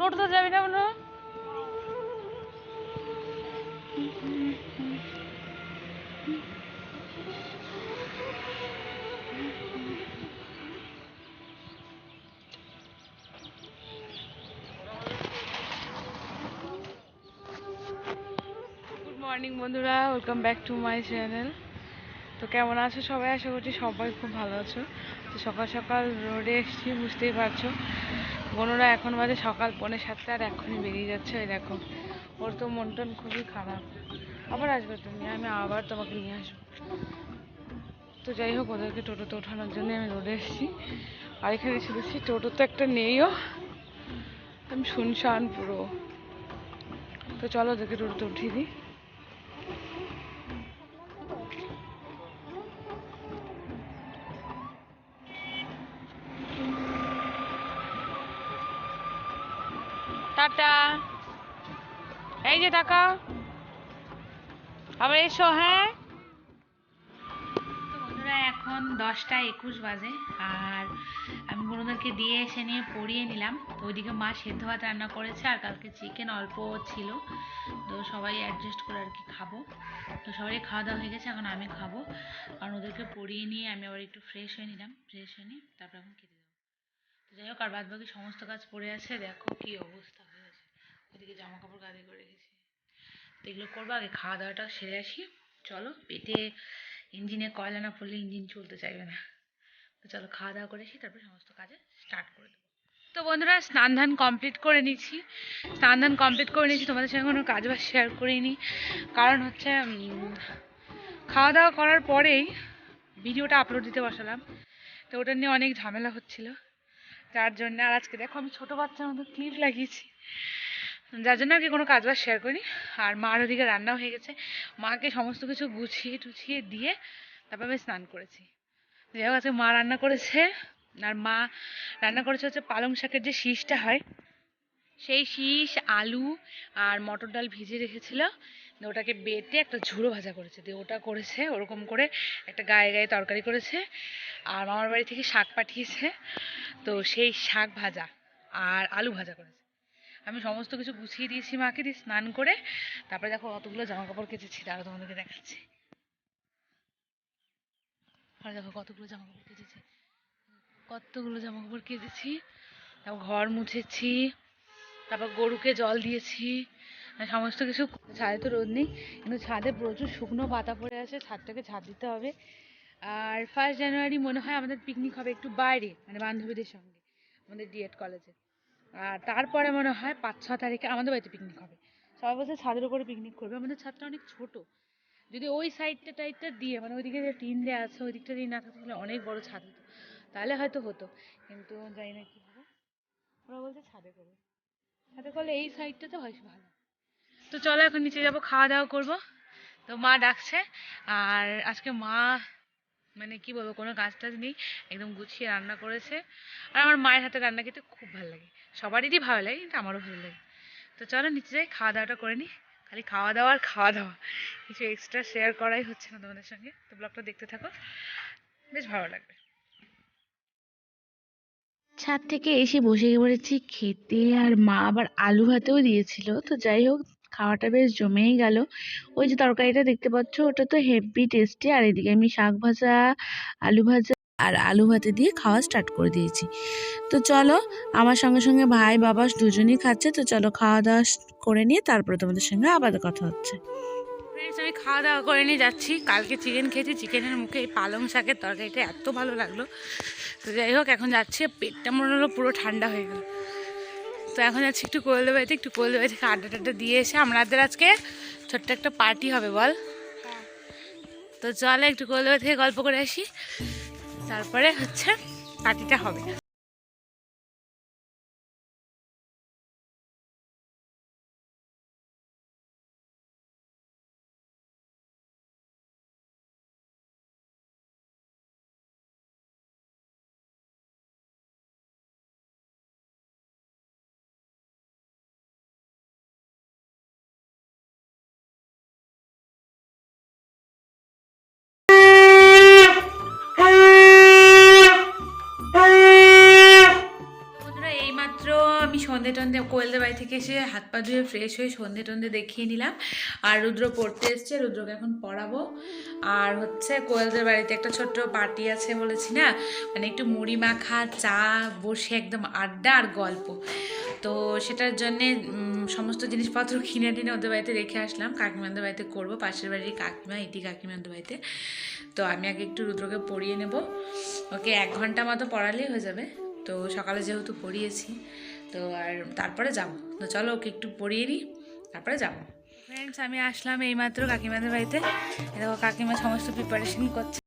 টোটোতে যাবি না মনে মর্নিং বন্ধুরা। Welcome back to my channel তো কেমন আছো সবাই? আশা করছি সবাই খুব ভালো আছো। তো সকাল সকাল রোডে এসেছি, বুঝতেই পারছ। বোনরা এখন বাজে সকাল, পৌনে সাতটা আর এখনই বেরিয়ে যাচ্ছে ওই দেখো। ওর তো মন টন খুবই খারাপ। আবার আসবে তুমি, আমি আবার তোমাকে নিয়ে আসব। তো যাই হোক, ওদেরকে টোটোতে ওঠানোর জন্য আমি রোডে এসেছি। আর এখানে এসে দেখছি টোটো তো একটা নেইও আমি শুনশান পুরো। তো চলো ওদেরকে টোটোতে উঠিয়ে দিই। যে টাকা। আবার এসো হ্যাঁ? এখন দশটা একুশ বাজে, আর আমি বন্ধুদেরকে দিয়ে এসে নিয়ে পড়িয়ে নিলাম। তো ওইদিকে মা সেদ্ধ ভাত রান্না করেছে, আর কালকে চিকেন অল্প ছিল। তো সবাই অ্যাডজাস্ট করে আর কি খাব। তো সবাই খাওয়া দাওয়া হয়ে গেছে, এখন আমি খাব। কারণ ওদেরকে পড়িয়ে নিয়ে আমি আবার একটু ফ্রেশ হয়ে নিলাম। ফ্রেশ হয়ে নিয়ে তারপর এখন খেতে তো যাই হোক, আর বাদ বাকি সমস্ত কাজ পড়ে আছে, দেখো কি অবস্থা। ওইদিকে জামা কাপড় গাদে করে রেখেছি। তো এগুলো করব, আগে খাওয়া দাওয়াটা সেরে আসি। চলো, পেটে ইঞ্জিনে কয়লা না পড়লে ইঞ্জিন চলতে চাইবে না। তো চলো খাওয়া দাওয়া করে আসি, তারপরে সমস্ত কাজে স্টার্ট করে দেবো। তো বন্ধুরা স্নান ধান কমপ্লিট করে নিচ্ছি। স্নান ধান কমপ্লিট করে নিচ্ছি তোমাদের সঙ্গে কোনো কাজ বাজ শেয়ার করিনি। কারণ হচ্ছে খাওয়া দাওয়া করার পরেই ভিডিওটা আপলোড দিতে বসালাম। তো ওটা নিয়ে অনেক ঝামেলা হচ্ছিল। যার জন্য আর আজকে দেখো, আমি ছোটো বাচ্চার মতো ক্লিপ লাগিয়েছি। যার জন্য আর কি কোনো কাজ বাজ শেয়ার করি আর মার ওদিকে রান্নাও হয়ে গেছে। মাকে সমস্ত কিছু গুছিয়ে টুছিয়ে দিয়ে তারপর আমি স্নান করেছি। যাই হোক, আজকে মা রান্না করেছে। আর মা রান্না করেছে হচ্ছে পালং শাকের যে শীষটা হয়, সেই শীষ, আলু আর মটর ডাল ভিজে রেখেছিল। ওটাকে বেটে একটা ঝুড়ো ভাজা করেছে। দিয়ে ওটা করেছে, ওরকম করে একটা গায়ে গায়ে তরকারি করেছে। আর মামার বাড়ি থেকে শাক পাঠিয়েছে। তো সেই শাক ভাজা আর আলু ভাজা করেছে। আমি সমস্ত কিছু গুছিয়ে দিয়েছি মাকে দিয়ে স্নান করে। তারপরে দেখো কতগুলো জামা কাপড় কেচেছি তারা তোমাদেরকে দেখাচ্ছি। আর দেখো কতগুলো জামা কাপড় কেচেছি, কতগুলো জামা কাপড় কেচেছি। তারপর ঘর মুছেছি, তারপর গরুকে জল দিয়েছি সমস্ত কিছু ছাদে তো রোদ নেই, কিন্তু ছাদে প্রচুর শুকনো পাতা পড়ে আছে, ছাদটাকে ছাদ দিতে হবে। আর ফার্স্ট জানুয়ারি মনে হয় আমাদের পিকনিক হবে একটু বাইরে মানে বান্ধবীদের সঙ্গে, আমাদের ডিএড কলেজে আর তারপরে মনে হয় পাঁচ ছ তারিখে আমাদের বাড়িতে পিকনিক হবে। সবাই বলছে ছাদের উপরে পিকনিক করবে। আমাদের ছাদটা অনেক ছোট। যদি ওই সাইডটা টাইডটা দিয়ে মানে ওইদিকে যে টিন দেওয়া আছে, ওই দিকটা দিয়ে না থাকতো তাহলে অনেক বড় ছাদ হতো। তাহলে হয়তো হতো। কিন্তু জানি না কি হবে। ওরা বলছে ছাদে করবে। ছাদে করলে এই সাইডটাতে হয় ভালো। তো চলো এখন নিচে যাব, খাওয়া দাওয়া করব। তো মা ডাকছে। আর আজকে মা মানে কি বলব, কোনো কাজ টাজ নেই, একদম গুছিয়ে রান্না করেছে। আর আমার মায়ের হাতে রান্না খেতে খুব ভালো লাগে। সবারই ভালো লাগে, কিন্তু আমারও ভালো লাগে। তো চলো নিচে যাই খাওয়া দাওয়াটা করে নিই খালি খাওয়া দাওয়া আর খাওয়া দাওয়া কিছু এক্সট্রা শেয়ার করাই হচ্ছে না তোমাদের সঙ্গে। তো ব্লগটা দেখতে থাকো। বেশ ভালো লাগবে। ছাদ থেকে এসে বসে পড়েছি খেতে। আর মা আবার আলু ভাতেও দিয়েছিল। তো যাই হোক খাওয়াটা বেশ জমেই গেল। ওই যে তরকারিটা দেখতে পাচ্ছ, ওটা তো হেভি টেস্টি আর এদিকে আমি শাক ভাজা, আলু ভাজা আর আলু ভাতে দিয়ে খাওয়া স্টার্ট করে দিয়েছি। তো চলো, আমার সঙ্গে সঙ্গে ভাই, বাবা দুজনেই খাচ্ছে, তো চলো খাওয়া দাওয়া করে নিয়ে তারপরে তোমাদের সঙ্গে আবার কথা হচ্ছে। আমি খাওয়া দাওয়া করে নিয়ে যাচ্ছি। কালকে চিকেন খেয়েছি চিকেনের মুখে এই পালং শাকের তরকারিটা এত ভালো লাগল। তো যাই হোক, এখন যাচ্ছি, পেটটা মনে হলো পুরো ঠান্ডা হয়ে গেল। তো এখন যাচ্ছি একটু কোয়েলদের বাড়িতে একটু কোয়েলদের বাড়ি থেকে আড্ডা টাড্ডা দিয়ে এসে আমাদের আজকে ছোট্ট একটা পার্টি হবে, বল। তো চলে একটু কোয়েলদের বাড়ি থেকে গল্প করে আসি। তারপরে হচ্ছে পার্টিটা হবে। সন্ধে টন্ধে কোয়েলদের বাড়ি থেকে এসে হাত পা ধুয়ে ফ্রেশ হয়ে সন্ধে টন্ধে দেখিয়ে নিলাম। আর রুদ্র পড়তে এসছে, রুদ্রকে এখন পড়াবো। আর হচ্ছে কোয়েলদের বাড়িতে একটা ছোট্ট পার্টি আছে বলেছি না? মানে একটু মুড়ি মাখা, চা, বসে একদম আড্ডা আর গল্প। তো সেটার জন্যে সমস্ত জিনিসপত্র কিনে টিনে ওদের বাড়িতে রেখে আসলাম। কাকিমাদের বাড়িতে করব, পাশের বাড়ির কাকিমা, ইতি কাকিমাদের বাড়িতে। তো আমি আগে একটু রুদ্রকে পড়িয়ে নেব। ওকে এক ঘণ্টা মতো পড়ালেই হয়ে যাবে। তো সকালে যেহেতু পড়িয়েছি। তো আর তারপরে যাব। তো চলো ওকে একটু পড়িয়ে নিই, তারপরে যাব। ফ্রেন্ডস আমি আসলাম এইমাত্র কাকিমাদের বাড়িতে। দেখো কাকিমা সমস্ত প্রিপারেশন করছে।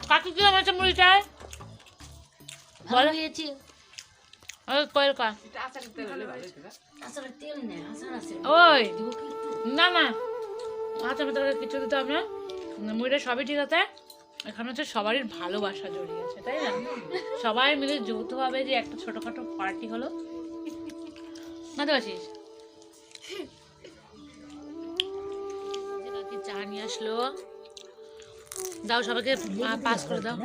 কাকি কি আমার মুড়ি চাই ভালো হয়েছে ওই। আছে? না না। আচ্ছা আমি কিছু দিতে হবে না। মুড়িটা সবই ঠিক আছে। এখানে হচ্ছে সবারই ভালোবাসা জড়িয়ে আছে তাই না? সবাই মিলে যৌথভাবে যে একটা ছোটখাটো পার্টি হলো। বুঝতে পারছিস? চা নিয়ে আসলো। দাও সবাইকে পাস করে দাও।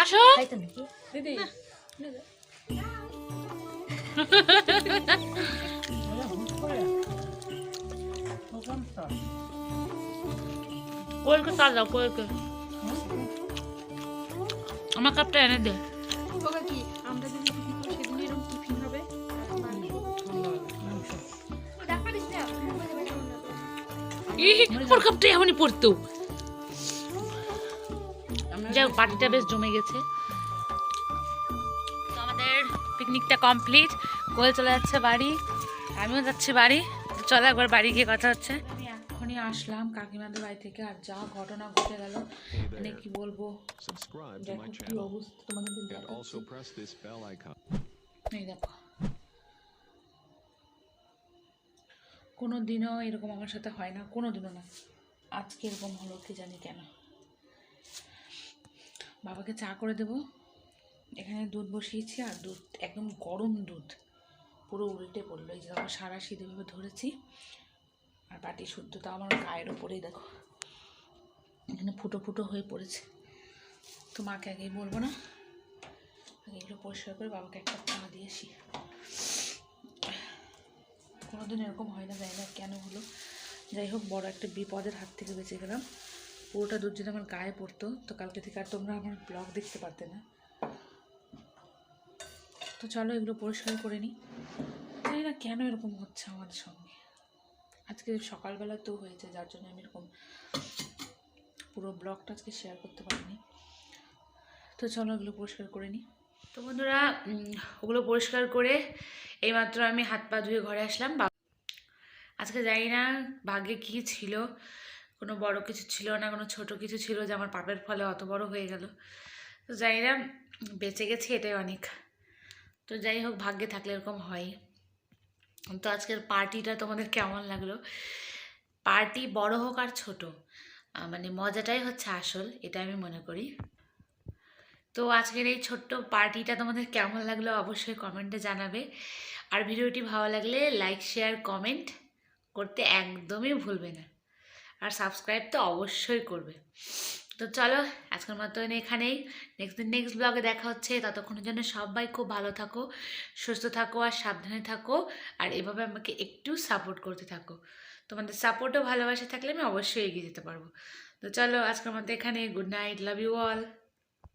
আসো। দিদি। কোয়েলকে দাও কোয়েলকে আমার কাপটা এনে দে। কি? আমরা কাপটা এমনই পড়তো যাই হোক পার্টিটা বেশ জমে গেছে। তো আমাদের পিকনিকটা কমপ্লিট গোল চলে যাচ্ছে বাড়ি। আমিও যাচ্ছি বাড়ি। তো চলো একবার বাড়ি গিয়ে কথা হচ্ছে। আমি এক্ষুনি আসলাম কাকিমাদের বাড়ি থেকে আর যা ঘটনা ঘটে গেল মানে কি বলব? দেখো কি অবস্থা তোমাদের. এই দেখো। কোনো দিনও এরকম আমার সাথে হয় না কোনো দিনও না। আজকে এরকম হলো কি জানি কেন। বাবাকে চা করে দেবো। এখানে দুধ বসিয়েছি আর দুধ, একদম গরম দুধ। পুরো উল্টে পড়ল। এই যে দেখো সারা সিধেভাবে ধরেছি। আর বাটি শুদ্ধতা আমার গায়ের ওপরেই দেখো। এখানে ফুটো ফুটো হয়ে পড়েছে। তো মাকে আগেই বলব না। আগে এগুলো পরিষ্কার করে বাবাকে একটা চা দিয়েছি কোনোদিন এরকম হয় না, জানি না কেন হলো। যাই হোক, বড় একটা বিপদের হাত থেকে বেঁচে গেলাম। পুরোটা দুধ যদি আমার গায়ে পড়তো, তো কালকে থেকে আর তোমরা আমার ব্লগ দেখতে পারতে না। তো চলো এগুলো পরিষ্কার করে নিই। জানি না কেন এরকম হচ্ছে আমাদের সঙ্গে। আজকে সকালবেলা তো হয়েছে, যার জন্য আমি এরকম পুরো ব্লগটা আজকে শেয়ার করতে পারিনি। তো চলো এগুলো পরিষ্কার করে নিই। তো বন্ধুরা ওগুলো পরিষ্কার করে এইমাত্র আমি হাত পা ধুয়ে ঘরে আসলাম। আজকে জানি না ভাগ্যে কী ছিল। কোনো বড় কিছু ছিল না, কোনো ছোট কিছু ছিল যে আমার পাপের ফলে অত বড় হয়ে গেল। তো জানি না, বেঁচে গেছি এটাই অনেক। তো যাই হোক, ভাগ্যে থাকলে এরকম হয়। তো আজকের পার্টিটা তোমাদের কেমন লাগল? পার্টি বড় হোক আর ছোট মানে মজাটাই হচ্ছে আসল এটা আমি মনে করি। তো আজকের এই ছোট্ট পার্টিটা তোমাদের কেমন লাগল অবশ্যই কমেন্টে জানাবে। আর ভিডিওটি ভালো লাগলে লাইক, শেয়ার, কমেন্ট করতে একদমই ভুলবে না। আর সাবস্ক্রাইব তো অবশ্যই করবে। তো চলো, আজকের মতন এখানেই। নেক্সট দিন নেক্সট ব্লগে দেখা হচ্ছে। ততক্ষণের জন্য সবাই খুব ভালো থাকো, সুস্থ থাকো আর সাবধানে থাকো। আর এভাবে আমাকে একটু সাপোর্ট করতে থাকো। তোমাদের সাপোর্টও ভালোবাসা থাকলে আমি অবশ্যই এগিয়ে যেতে পারব। তো চলো, আজকের মতো এখানে good night love you all